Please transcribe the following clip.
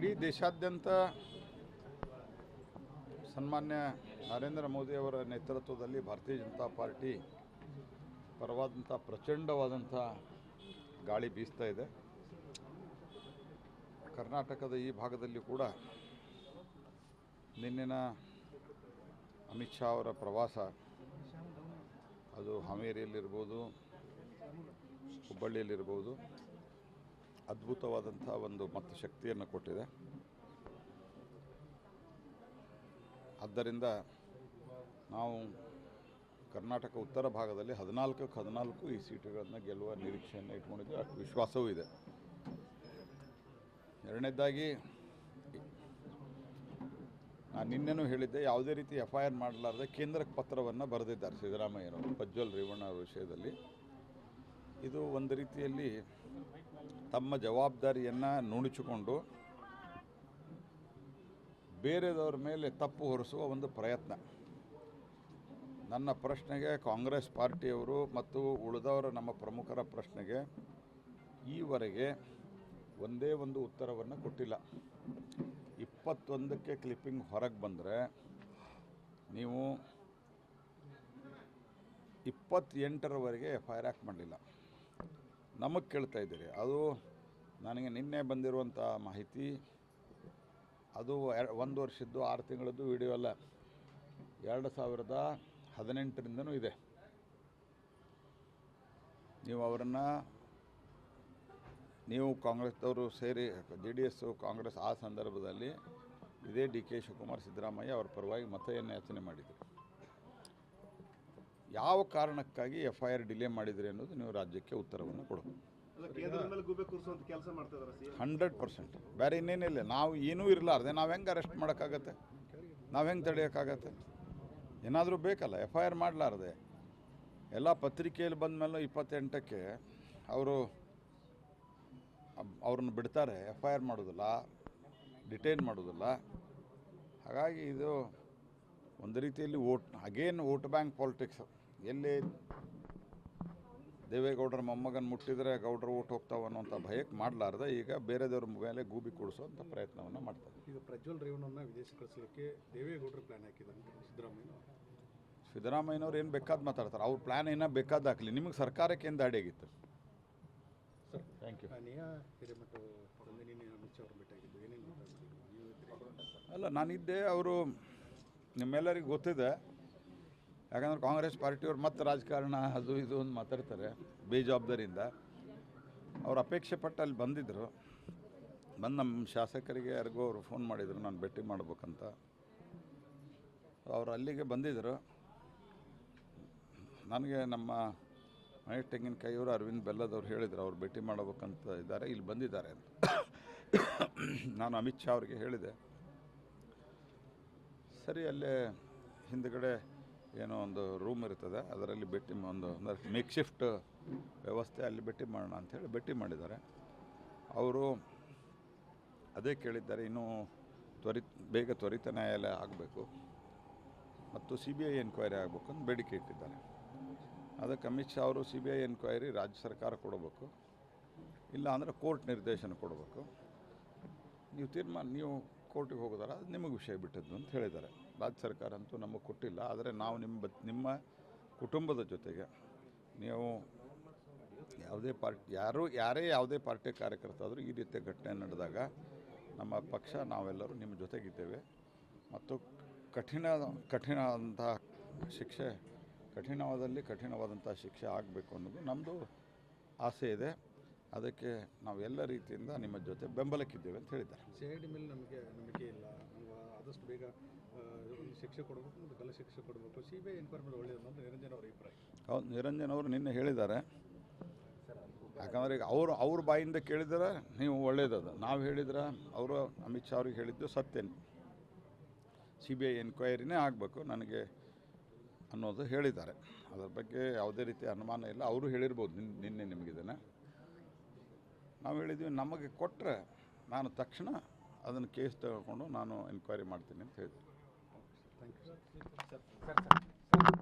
ಇಡೀ ದೇಶಾದ್ಯಂತ ಸನ್ಮಾನ್ಯ ನರೇಂದ್ರ ಮೋದಿಯವರ ನೇತೃತ್ವದಲ್ಲಿ ಭಾರತೀಯ ಜನತಾ ಪಾರ್ಟಿ ಪರವಾದಂಥ ಪ್ರಚಂಡವಾದಂಥ ಗಾಳಿ ಬೀಸ್ತಾ ಇದೆ. ಕರ್ನಾಟಕದ ಈ ಭಾಗದಲ್ಲಿ ಕೂಡ ನಿನ್ನಿನ ಅಮಿತ್ ಶಾ ಅವರ ಪ್ರವಾಸ ಅದು ಹಾವೇರಿಯಲ್ಲಿರ್ಬೋದು, ಹುಬ್ಬಳ್ಳಿಯಲ್ಲಿರ್ಬೋದು ಅದ್ಭುತವಾದಂಥ ಒಂದು ಮತ್ತು ಶಕ್ತಿಯನ್ನು ಕೊಟ್ಟಿದೆ. ಆದ್ದರಿಂದ ನಾವು ಕರ್ನಾಟಕ ಉತ್ತರ ಭಾಗದಲ್ಲಿ ಹದಿನಾಲ್ಕಕ್ಕೆ ಹದಿನಾಲ್ಕು ಈ ಸೀಟುಗಳನ್ನು ಗೆಲ್ಲುವ ನಿರೀಕ್ಷೆಯನ್ನು ಇಟ್ಕೊಂಡಿದ್ದು ಅಷ್ಟು ವಿಶ್ವಾಸವೂ ಇದೆ. ಎರಡನೇದಾಗಿ, ನಾನು ನಿನ್ನೆನೂ ಹೇಳಿದ್ದೆ, ಯಾವುದೇ ರೀತಿ ಎಫ್ ಐ ಆರ್ ಮಾಡಲಾರ್ದೆ ಕೇಂದ್ರಕ್ಕೆ ಪತ್ರವನ್ನು ಬರೆದಿದ್ದಾರೆ ಸಿದ್ದರಾಮಯ್ಯನವರು ಪ್ರಜ್ವಲ್ ರೇವಣ್ಣ ವಿಷಯದಲ್ಲಿ. ಇದು ಒಂದು ರೀತಿಯಲ್ಲಿ ತಮ್ಮ ಜವಾಬ್ದಾರಿಯನ್ನು ನುಣುಚಿಕೊಂಡು ಬೇರೆದವ್ರ ಮೇಲೆ ತಪ್ಪು ಹೊರಿಸುವ ಒಂದು ಪ್ರಯತ್ನ. ನನ್ನ ಪ್ರಶ್ನೆಗೆ ಕಾಂಗ್ರೆಸ್ ಪಾರ್ಟಿಯವರು ಮತ್ತು ಉಳಿದವರ ನಮ್ಮ ಪ್ರಮುಖರ ಪ್ರಶ್ನೆಗೆ ಈವರೆಗೆ ಒಂದೇ ಒಂದು ಉತ್ತರವನ್ನು ಕೊಟ್ಟಿಲ್ಲ. ಇಪ್ಪತ್ತೊಂದಕ್ಕೆ ಕ್ಲಿಪ್ಪಿಂಗ್ ಹೊರಗೆ ಬಂದರೆ ನೀವು ಇಪ್ಪತ್ತೆಂಟರವರೆಗೆ ಎಫ್ ಐ ಆರ್ ಆ್ಯಕ್ಟ್ ಮಾಡಲಿಲ್ಲ. ನಮಗೆ ಕೇಳ್ತಾ ಇದ್ದೀರಿ. ಅದು ನನಗೆ ನಿನ್ನೆ ಬಂದಿರುವಂಥ ಮಾಹಿತಿ. ಅದು ಎರ- ಒಂದು ವರ್ಷದ್ದು, ಆರು ತಿಂಗಳದ್ದು ವಿಡಿಯೋ ಅಲ್ಲ. ಎರಡು ಸಾವಿರದ ಹದಿನೆಂಟರಿಂದನೂ ಇದೆ. ನೀವು ಅವರನ್ನು, ನೀವು ಕಾಂಗ್ರೆಸ್ದವರು ಸೇರಿ, ಜೆ ಡಿ ಎಸ್ಸು ಕಾಂಗ್ರೆಸ್ ಆ ಸಂದರ್ಭದಲ್ಲಿ ಇದೇ ಡಿ ಕೆ ಶಿವಕುಮಾರ್ ಸಿದ್ದರಾಮಯ್ಯ ಅವರ ಪರವಾಗಿ ಮತಯನ್ನು ಯಾಚನೆ ಮಾಡಿದರು. ಯಾವ ಕಾರಣಕ್ಕಾಗಿ ಎಫ್ ಐ ಆರ್ ಡಿಲೇ ಮಾಡಿದ್ರಿ ಅನ್ನೋದು ನೀವು ರಾಜ್ಯಕ್ಕೆ ಉತ್ತರವನ್ನು ಕೊಡಬೇಕು ಹಂಡ್ರೆಡ್ ಪರ್ಸೆಂಟ್. ಬೇರೆ ಇನ್ನೇನಿಲ್ಲ ನಾವು ಏನೂ ಇರಲಾರ್ದೆ ನಾವು ಹೆಂಗೆ ಅರೆಸ್ಟ್ ಮಾಡೋಕ್ಕಾಗತ್ತೆ? ನಾವು ಹೆಂಗೆ ತಡೆಯೋಕ್ಕಾಗತ್ತೆ? ಏನಾದರೂ ಬೇಕಲ್ಲ. ಎಫ್ ಐ ಆರ್ ಮಾಡಲಾರ್ದೆ. ಎಲ್ಲ ಪತ್ರಿಕೆಯಲ್ಲಿ ಬಂದ ಮೇಲೆ ಇಪ್ಪತ್ತೆಂಟಕ್ಕೆ ಅವರು ಅವ್ರನ್ನ ಬಿಡ್ತಾರೆ. ಎಫ್ ಐ ಆರ್ ಮಾಡೋದಿಲ್ಲ ಡಿಟೈನ್ ಮಾಡೋದಿಲ್ಲ. ಹಾಗಾಗಿ ಇದು ಒಂದು ರೀತಿಯಲ್ಲಿ vote again vote bank politics. ಎಲ್ಲಿ? ದೇವೇಗೌಡರ ಮೊಮ್ಮಗನ ಮುಟ್ಟಿದರೆ ಗೌಡರು ಊಟ ಹೋಗ್ತಾವ ಅನ್ನೋಂಥ ಭಯಕ್ಕೆ ಮಾಡಲಾರ್ದೆ ಈಗ ಬೇರೆದವ್ರ ಮೇಲೆ ಗೂಬಿ ಕೊಡಿಸೋಂಥ ಪ್ರಯತ್ನವನ್ನು ಮಾಡ್ತಾರೆ. ಈಗ ಪ್ರಜ್ವಲ್ ರೇವಣ್ಣನ ವಿದೇಶ ಕಳಿಸಲಿಕ್ಕೆ ದೇವೇಗೌಡರು ಪ್ಲಾನ್ ಹಾಕಿದ್ದಾರೆ ಸಿದ್ದರಾಮಯ್ಯ ಸಿದ್ದರಾಮಯ್ಯನವ್ರು. ಏನು ಬೇಕಾದ ಮಾತಾಡ್ತಾರೆ? ಅವ್ರ ಪ್ಲಾನ್ ಏನ ಬೇಕಾದ ಹಾಕಲಿ. ನಿಮಗೆ ಸರ್ಕಾರಕ್ಕೆ ಏನು ದಾಡಿ ಆಗಿತ್ತು? ಸರ್ ಥ್ಯಾಂಕ್ ಯು ಅಲ್ಲ ನಾನಿದ್ದೆ ಅವರು ನಿಮ್ಮೆಲ್ಲರಿಗೂ ಗೊತ್ತಿದೆ. ಯಾಕಂದ್ರೆ ಕಾಂಗ್ರೆಸ್ ಪಾರ್ಟಿಯವ್ರು ಮತ್ತೆ ರಾಜಕಾರಣ ಅದು ಇದು ಅಂತ ಮಾತಾಡ್ತಾರೆ, ಬೇಜವಾಬ್ದಾರಿಯಿಂದ. ಅವ್ರು ಅಪೇಕ್ಷೆ ಪಟ್ಟು ಅಲ್ಲಿ ಬಂದಿದ್ದರು ಬಂದು ನಮ್ಮ ಶಾಸಕರಿಗೆ ಯಾರಿಗೂ ಅವರು ಫೋನ್ ಮಾಡಿದರು, ನಾನು ಭೇಟಿ ಮಾಡ್ಬೇಕಂತ. ಅವ್ರು ಅಲ್ಲಿಗೆ ಬಂದಿದ್ದರು ನನಗೆ ನಮ್ಮ ಮಹೇಶ್ ತೆಂಗಿನಕಾಯಿಯವರು ಅರವಿಂದ್ ಬೆಲ್ಲದವ್ರು ಹೇಳಿದರು, ಅವ್ರು ಭೇಟಿ ಮಾಡಬೇಕಂತ ಇದ್ದಾರೆ, ಇಲ್ಲಿ ಬಂದಿದ್ದಾರೆ ಅಂತ. ನಾನು ಅಮಿತ್ ಶಾ ಅವರಿಗೆ ಹೇಳಿದೆ. ಸರಿ, ಅಲ್ಲೇ ಹಿಂದ್ಗಡೆ ಏನೋ ಒಂದು ರೂಮ್ ಇರ್ತದೆ, ಅದರಲ್ಲಿ ಭೇಟಿ ಒಂದು ಅಂದರೆ ಮೇಕ್ ಶಿಫ್ಟ್ ವ್ಯವಸ್ಥೆ ಅಲ್ಲಿ ಭೇಟಿ ಮಾಡೋಣ ಅಂಥೇಳಿ ಭೇಟಿ ಮಾಡಿದ್ದಾರೆ. ಅವರು ಅದೇ ಕೇಳಿದ್ದಾರೆ, ಇನ್ನೂ ತ್ವರಿತ, ಬೇಗ ತ್ವರಿತ ನ್ಯಾಯಾಲಯ ಆಗಬೇಕು ಮತ್ತು ಸಿ ಬಿ ಐ ಎನ್ಕ್ವೈರಿ ಆಗಬೇಕು ಅಂತ ಬೇಡಿಕೆ ಇಟ್ಟಿದ್ದಾರೆ. ಅದಕ್ಕೆ ಅಮಿತ್ ಶಾ ಅವರು ಸಿ ಬಿ ಐ ಎನ್ಕ್ವೈರಿ ರಾಜ್ಯ ಸರ್ಕಾರ ಕೊಡಬೇಕು, ಇಲ್ಲ ಅಂದರೆ ಕೋರ್ಟ್ ನಿರ್ದೇಶನ ಕೊಡಬೇಕು. ನೀವು ತೀರ್ಮಾನ, ನೀವು ಕೋರ್ಟಿಗೆ ಹೋಗೋದಾರ ಅದು ನಿಮಗೆ ವಿಷಯ ಬಿಟ್ಟದ್ದು ಅಂತ ಹೇಳಿದ್ದಾರೆ. ರಾಜ್ಯ ಸರ್ಕಾರ ಅಂತೂ ನಮಗೆ ಕೊಟ್ಟಿಲ್ಲ, ಆದರೆ ನಾವು ನಿಮ್ಮ ನಿಮ್ಮ ಕುಟುಂಬದ ಜೊತೆಗೆ ನೀವು ಯಾವುದೇ ಪಾರ್ಟಿ, ಯಾರು, ಯಾರೇ ಯಾವುದೇ ಪಾರ್ಟಿ ಕಾರ್ಯಕರ್ತ ಆದರೂ ಈ ರೀತಿಯ ಘಟನೆ ನಡೆದಾಗ ನಮ್ಮ ಪಕ್ಷ, ನಾವೆಲ್ಲರೂ ನಿಮ್ಮ ಜೊತೆಗಿದ್ದೇವೆ. ಮತ್ತು ಕಠಿಣ, ಕಠಿಣವಾದಂಥ ಶಿಕ್ಷೆ, ಕಠಿಣವಾದಲ್ಲಿ ಕಠಿಣವಾದಂಥ ಶಿಕ್ಷೆ ಆಗಬೇಕು ಅನ್ನೋದು ನಮ್ಮದು ಆಸೆ ಇದೆ. ಅದಕ್ಕೆ ನಾವು ಎಲ್ಲ ರೀತಿಯಿಂದ ನಿಮ್ಮ ಜೊತೆ ಬೆಂಬಲಕ್ಕಿದ್ದೇವೆ ಅಂತ ಹೇಳಿದ್ದಾರೆ. ಸಿ ಐ ಡಿ ಮೇಲೆ ನಮಗೆ ನಂಬಿಕೆ ಇಲ್ಲ ನಾವು ಆದಷ್ಟು ಬೇಗ ಒಂದು ಶಿಕ್ಷೆ ಕೊಡಬೇಕು ಮತ್ತು ಗಲ ಶಿಕ್ಷೆ ಕೊಡಬೇಕು. ಸಿ ಬಿ ಐ ಎನ್ಕ್ವೈರಿ ಒಳ್ಳೆಯದು ಅಂತ ನಿರಂಜನ್ ಅವರ ಅಭಿಪ್ರಾಯ. ಹೌದು ನಿರಂಜನ್ ಅವರು ನಿನ್ನೆ ಹೇಳಿದ್ದಾರೆ. ಯಾಕಂದರೆ ಈಗ ಅವರು ಅವ್ರ ಬಾಯಿಂದ ಕೇಳಿದ್ರೆ ನೀವು ಒಳ್ಳೇದದು. ನಾವು ಹೇಳಿದ್ರೆ ಅವರು ಅಮಿತ್ ಶಾ ಅವ್ರಿಗೆ ಹೇಳಿದ್ದು ಸತ್ಯ ಸಿ ಬಿ ಐ ಎನ್ಕ್ವೈರಿನೇ ಆಗಬೇಕು ನನಗೆ ಅನ್ನೋದು ಹೇಳಿದ್ದಾರೆ. ಅದರ ಬಗ್ಗೆ ಯಾವುದೇ ರೀತಿ ಅನುಮಾನ ಇಲ್ಲ. ಅವರು ಹೇಳಿರ್ಬೋದು ನಿನ್ ನಿನ್ನೆ ನಿಮಗಿದನ್ನು ನಾವು ಹೇಳಿದ್ವಿ ನಮಗೆ ಕೊಟ್ಟರೆ ನಾನು ತಕ್ಷಣ ಅದನ್ನು ಕೇಸ್ ತಗೊಂಡು ನಾನು ಎನ್ಕ್ವೈರಿ ಮಾಡ್ತೀನಿ ಅಂತ ಹೇಳಿದೆ ಥ್ಯಾಂಕ್ ಯು ಸರ್